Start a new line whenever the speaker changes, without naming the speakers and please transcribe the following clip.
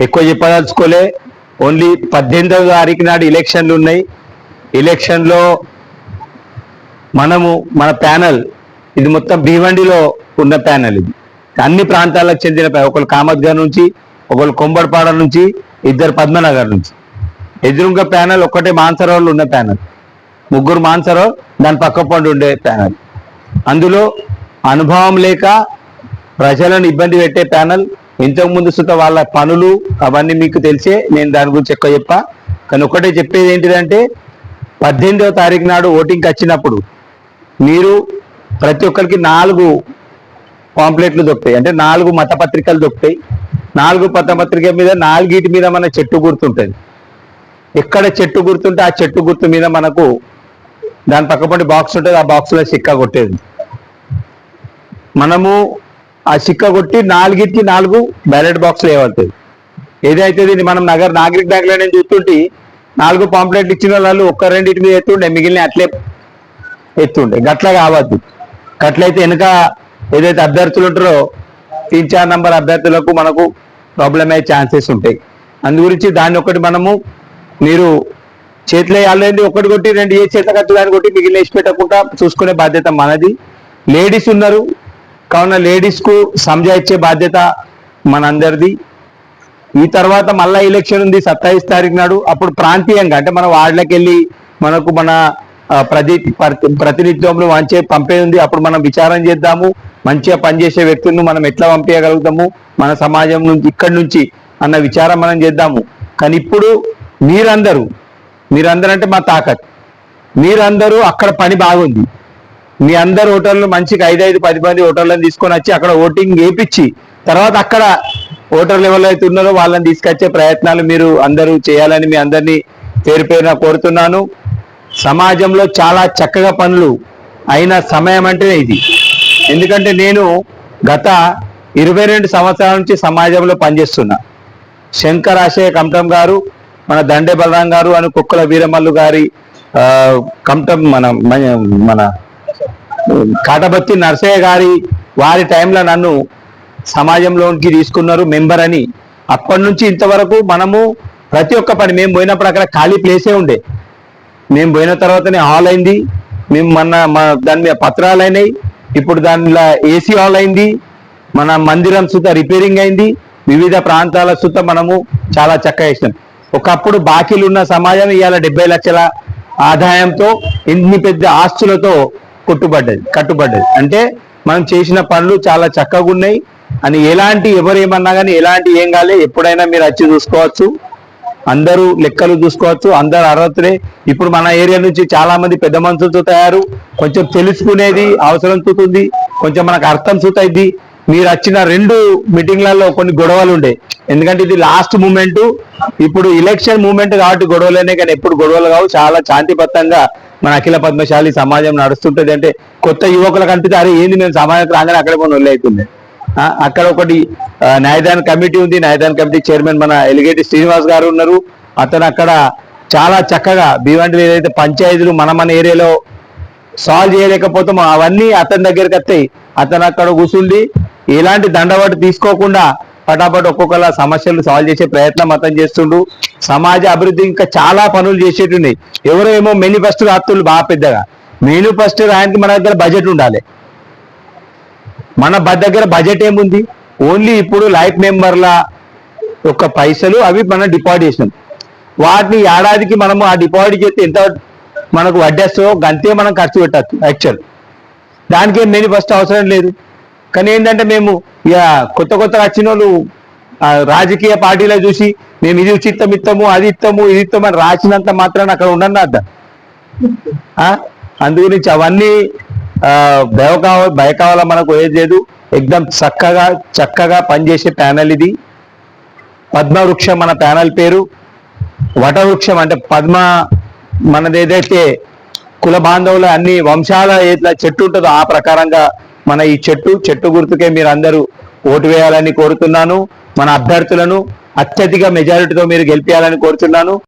ఎక్కువ చెప్పదలుచుకోలే. ఓన్లీ పద్దెనిమిదవ తారీఖు నాడు ఎలక్షన్లు ఉన్నాయి. ఎలక్షన్లో మనము మన ప్యానల్ ఇది మొత్తం భీవండిలో ఉన్న ప్యానల్ ఇది. అన్ని ప్రాంతాలకు చెందిన ఒకరు ఒకళ్ళు కామత్ గారి నుంచి ఒకళ్ళు కొంబడిపాడ నుంచి ఇద్దరు పద్మనగర్ నుంచి. ఎదురుంగ ప్యానల్ ఒక్కటే మాన్సరోళ్ళు ఉన్న ప్యానల్. ముగ్గురు మాన్సరో దాని పక్క పండు ఉండే ప్యానల్. అందులో అనుభవం లేక ప్రజలను ఇబ్బంది పెట్టే ప్యానల్ ఇంతకు ముందు సుత వాళ్ళ పనులు అవన్నీ మీకు తెలిసే నేను దాని గురించి ఎక్కువ చెప్పా. కానీ ఒకటే చెప్పేది ఏంటిదంటే పద్దెనిమిదవ తారీఖు నాడు ఓటింగ్కి వచ్చినప్పుడు మీరు ప్రతి ఒక్కరికి నాలుగు పాంప్లెట్లు దొరుకుతాయి. అంటే నాలుగు మతపత్రికలు దొక్కుతాయి నాలుగు మతపత్రిక మీద నాలుగిటి మీద మన చెట్టు గుర్తుంటుంది. ఎక్కడ చెట్టు గుర్తుంటే ఆ చెట్టు గుర్తు మీద మనకు దాని పక్కపంటి బాక్స్ ఉంటుంది. ఆ బాక్స్లో సిక్క కొట్టేది. మనము ఆ చిక్క కొట్టి నాలుగిటికి నాలుగు బ్యాలెట్ బాక్స్లు వేయబడుతుంది ఏదైతే దీన్ని మనం నగర నాగరిక బ్యాంకులో నేను చూస్తుంటే నాలుగు పాంప్లెట్లు ఇచ్చిన వాళ్ళు ఒక్క రెండింటి మీద ఎత్తుండే మిగిలిన అట్లే ఎత్తుండే. గట్ల కావద్దు. గట్లయితే వెనుక ఏదైతే అభ్యర్థులు ఉంటారో తీన్ చార్ నంబర్ అభ్యర్థులకు మనకు ప్రాబ్లం అయ్యే ఛాన్సెస్ ఉంటాయి. అందు గురించి దాన్ని ఒకటి మనము మీరు చేతిలో ఆల్రెడీ ఒకటి కొట్టి రెండు ఏ చేత కట్టు దాన్ని కొట్టి మిగిలిన వేసి పెట్టకుండా చూసుకునే బాధ్యత మనది. లేడీస్ ఉన్నారు కావున లేడీస్కు సంజాయిచ్చే బాధ్యత మనందరిది. ఈ తర్వాత మళ్ళా ఎలక్షన్ ఉంది సత్తాయిస్ తారీఖు నాడు. అప్పుడు ప్రాంతీయంగా అంటే మన వార్డులకు వెళ్ళి మనకు మన ప్రతి ప్రతి- మంచి పంపేది ఉంది. అప్పుడు మనం విచారం చేద్దాము. మంచిగా పనిచేసే వ్యక్తులను మనం ఎట్లా పంపించగలుగుతాము మన సమాజం నుంచి ఇక్కడి నుంచి అన్న విచారం మనం చేద్దాము. కానీ ఇప్పుడు మీరందరూ మీరందరూ అంటే మా తాకత్. మీరందరూ అక్కడ పని బాగుంది. మీ అందరు ఓటర్లు మంచిగా ఐదు ఐదు పది మంది ఓటర్లను తీసుకొని వచ్చి అక్కడ ఓటింగ్ వేయించి తర్వాత అక్కడ ఓటర్లు ఎవరైతే ఉన్నారో వాళ్ళని తీసుకొచ్చే ప్రయత్నాలు మీరు అందరూ చేయాలని మీ అందరినీ పేరు పేరున కోరుతున్నాను. సమాజంలో చాలా చక్కగా పనులు అయిన సమయం అంటేనే ఇది. ఎందుకంటే నేను గత ఇరవై రెండు సంవత్సరాల నుంచి సమాజంలో పనిచేస్తున్నా. శంకర్ ఆశయ కమటం గారు మన దండే బలరాం గారు అని కుక్కల వీరమల్లు గారి కమటం మన- మన కాటబత్తి నర్సయ్య గారి వారి టైంలో నన్ను సమాజంలోనికి తీసుకున్నారు మెంబర్ అని. అప్పటి నుంచి ఇంతవరకు మనము ప్రతి ఒక్క పని మేము పోయినప్పుడు అక్కడ ఖాళీ ప్లేసే ఉండే. మేము పోయిన తర్వాతనే హాల్ అయింది. మేము మన మా దాని మీద పత్రాలు అయినాయి. ఇప్పుడు దానిలో ఏసీ హాల్ అయింది. మన మందిరం సుత రిపేరింగ్ అయింది. వివిధ ప్రాంతాల సుత మనము చాలా చక్కగా చేసినాం. ఒకప్పుడు బాకీలు ఉన్న సమాజం ఇవాళ డెబ్బై లక్షల ఆదాయంతో ఇన్ని పెద్ద ఆస్తులతో కొట్టుబడ్డది కట్టుబడ్డది. అంటే మనం చేసిన పనులు చాలా చక్కగా ఉన్నాయి. అని ఎలాంటి ఎవరు ఏమన్నా కానీ ఎలాంటి ఏం కాలే ఎప్పుడైనా మీరు వచ్చి చూసుకోవచ్చు. అందరూ లెక్కలు చూసుకోవచ్చు. అందరు అర్హతలే. ఇప్పుడు మన ఏరియా నుంచి చాలా మంది పెద్ద మనుషులతో తయారు. కొంచెం తెలుసుకునేది అవసరం చూతుంది కొంచెం మనకు అర్థం చూతుంది మీరు వచ్చిన రెండు మీటింగ్లలో కొన్ని గొడవలు ఉండే. ఎందుకంటే ఇది లాస్ట్ మూమెంట్ ఇప్పుడు ఎలక్షన్ మూమెంట్ కాబట్టి గొడవలేనే కానీ ఎప్పుడు గొడవలు కావు. చాలా శాంతిబద్ధంగా మన అఖిల పద్మశాలి సమాజం నడుస్తుంటది. అంటే కొత్త యువకులకు అనిపిస్తే అరే ఏంది మేము సమాజానికి రాగానే అక్కడ కొన్ని ఒళ్ళు అక్కడ ఒకటి న్యాయదాన కమిటీ ఉంది. న్యాయదాన కమిటీ చైర్మన్ మన ఎలిగేటి శ్రీనివాస్ గారు ఉన్నారు. అతను అక్కడ చాలా చక్కగా భీవంటిలో ఏదైతే పంచాయతీలు మన మన ఏరియాలో సాల్వ్ చేయలేకపోతామో అవన్నీ అతని దగ్గరికి వస్తాయి. అతను అక్కడ కూర్చుండి ఎలాంటి దండవాటు తీసుకోకుండా పటాపట్ ఒక్కొక్కలా సమస్యలు సాల్వ్ చేసే ప్రయత్నం అతను చేస్తుండు. సమాజ అభివృద్ధి ఇంకా చాలా పనులు చేసేటున్నాయి ఎవరో ఏమో మేనిఫెస్టో రాత్రులు బాగా పెద్దగా. మేనిఫెస్టో రాయడానికి మన దగ్గర బడ్జెట్ ఉండాలి. మన బ- దగ్గర బడ్జెట్ ఏముంది? ఓన్లీ ఇప్పుడు లైఫ్ మెంబర్ల యొక్క పైసలు అవి మనం డిపాజిట్ చేసినాం. వాటిని ఏడాదికి మనము ఆ డిపాజిట్ చేస్తే ఎంత మనకు వడ్డేస్తో గంతే మనం ఖర్చు పెట్టచ్చు యాక్చువల్ దానికి ఏం మేనిఫెస్టో అవసరం లేదు. కానీ ఏంటంటే మేము ఇక కొత్త కొత్త వచ్చిన వాళ్ళు రాజకీయ పార్టీలో చూసి మేము ఇది ఉచితం ఇస్తాము అది ఇస్తాము ఇది ఇస్తాము అని రాసినంత మాత్రాన్ని అక్కడ ఉండను అర్థం ఆ? అందు గురించి అవన్నీ భయ కావ భయ కావాలా మనకు ఏది లేదు. ఎగ్దమ్ చక్కగా చక్కగా పనిచేసే ప్యానల్ ఇది. పద్మవృక్షం మన ప్యానల్ పేరు. వటవృక్షం అంటే పద్మ మనది ఏదైతే కుల బాంధవుల అన్ని వంశాల ఏట్లా చెట్టు ఉంటుందో ఆ ప్రకారంగా మన ఈ చెట్టు చెట్టు గుర్తుకే మీరు అందరూ ఓటు వేయాలని కోరుతున్నాను. మన అభ్యర్థులను అత్యధిక మెజారిటీతో మీరు గెలిపించాలని కోరుతున్నాను.